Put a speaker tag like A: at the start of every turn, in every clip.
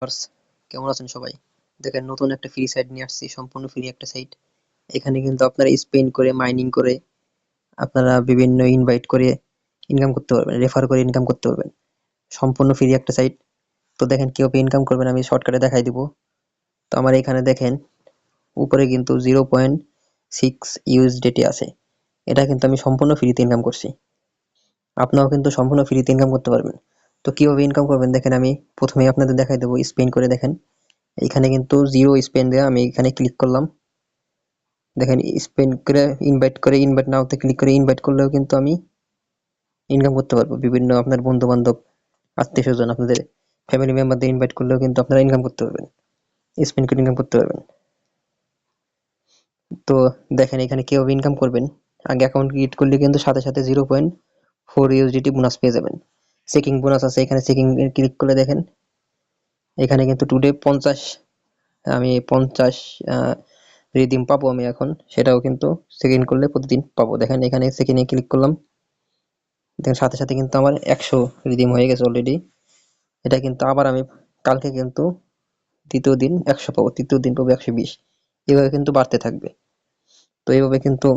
A: Viewers, কেমন আছেন সবাই? দেখেন, নতুন একটা ফ্রি সাইট নিয়ে আসছি, সম্পূর্ণ ফ্রি একটা সাইট এখানে কিন্তু আপনারা স্পেন করে মাইনিং করে, আপনারা বিভিন্ন ইনভাইট করে ইনকাম করতে পারবেন রেফার করে ইনকাম করতে পারবেন। সম্পূর্ণ ফ্রি একটা সাইট তো দেখেন, কীভাবে ইনকাম করবেন, আমি শর্টকাটে দেখাই দিব। তো আমার এখানে দেখেন, উপরে কিন্তু জিরো পয়েন্ট সিক্স ইউএসডিটি আছে। এটা কিন্তু আমি সম্পূর্ণ ফ্রিতে ইনকাম করছি। আপনারাও কিন্তু সম্পূর্ণ ফ্রিতে ইনকাম করতে পারবেন। তো কীভাবে ইনকাম করবেন? দেখেন আমি প্রথমে আপনাদের দেখাই দেবো স্পেন করে দেখেন। এখানে কিন্তু জিরো স্পেন দেওয়া আমি এখানে ক্লিক করলাম। দেখেন স্পেন করে ইনভাইট করে ইনভাইট নাওতে ক্লিক করে ইনভাইট করলেও কিন্তু আমি ইনকাম করতে পারব। বিভিন্ন আপনার বন্ধু বান্ধব আত্মীয় স্বজন আপনাদের ফ্যামিলি মেম্বারদের ইনভাইট করলেও কিন্তু আপনারা ইনকাম করতে পারবেন। স্পেন করে ইনকাম করতে পারবেন। তো দেখেন, এখানে কীভাবে ইনকাম করবেন? আগে অ্যাকাউন্ট ক্রিয়েট করলে কিন্তু সাথে সাথে zero point four USDT bonus পেয়ে যাবেন। চেকিং বোনাস আছে, এখানে চেকিং ক্লিক করে দেখেন, এখানে কিন্তু টুডে পঞ্চাশ, আমি পঞ্চাশ রিডিম পাবো আমি এখন, সেটাও কিন্তু সেকেন্ড করলে প্রতিদিন পাবো। দেখেন এখানে সেকেন্ডে ক্লিক করলাম, দেখেন সাথে সাথে কিন্তু আমার একশো রিডিম হয়ে গেছে অলরেডি এটা কিন্তু আবার আমি কালকে কিন্তু দ্বিতীয় দিন একশো পাবো, তৃতীয় দিন পাবো একশো বিশ। এভাবে কিন্তু বাড়তে থাকবে। তো এইভাবে কিন্তু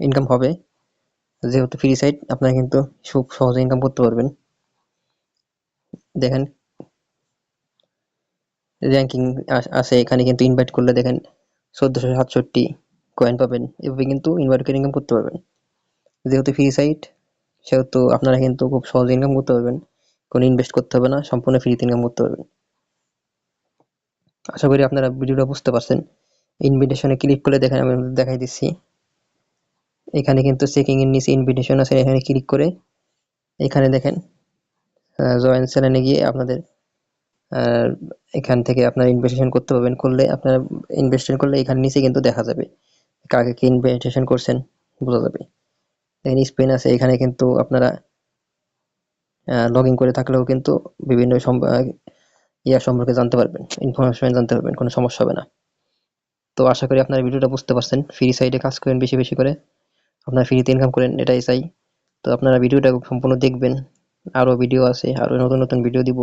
A: ইনকাম হবে। যেহেতু ফ্রি সাইট আপনারা কিন্তু খুব সহজে ইনকাম করতে পারবেন। দেখেন র্যাঙ্কিং আছে, এখানে কিন্তু ইনভাইট করলে দেখেন চোদ্দোশো সাতষট্টি কয়েন পাবেন। এভাবে কিন্তু ইনভাইট করে ইনকাম করতে পারবেন। যেহেতু ফ্রি সাইট সেহেতু আপনারা কিন্তু খুব সহজে ইনকাম করতে পারবেন। কোনো ইনভেস্ট করতে হবে না, সম্পূর্ণ ফ্রিতে ইনকাম করতে পারবেন। আশা করি আপনারা ভিডিওটা বুঝতে পারছেন। ইনভিটেশনে ক্লিক করে দেখেন আমি দেখাই দিচ্ছি। এখানে কিন্তু চেকিং এর নিচে ইনভিটেশন আছে, এখানে ক্লিক করে এখানে দেখেন জয়েন চ্যানেলে গিয়ে আপনাদের এখান থেকে আপনারা ইনভেস্টেশন করতে পারবেন। করলে আপনারা ইনভেস্টমেন্ট করলে এখানে নিচে কিন্তু দেখা যাবে কাকে কি ইনভেস্টেশন করছেন, বোঝা যাবে। দেখেন স্পেন আছে, এখানে কিন্তু আপনারা লগ ইন করে থাকলেও কিন্তু বিভিন্ন ইয়ার সম্পর্কে জানতে পারবেন ইনফরমেশন জানতে পারবেন, কোনো সমস্যা হবে না। তো আশা করি আপনারা ভিডিওটা বুঝতে পারছেন ফ্রি সাইডে কাজ করেন বেশি বেশি করে। আপনারা ফ্রিতে ইনকাম করেন, এটাই চাই। তো আপনারা ভিডিওটা সম্পূর্ণ দেখবেন আরও ভিডিও আছে আরও নতুন নতুন ভিডিও দিব।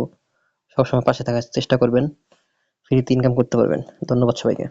A: সবসময় পাশে থাকার চেষ্টা করবেন ফ্রিতে ইনকাম করতে পারবেন। ধন্যবাদ সবাইকে।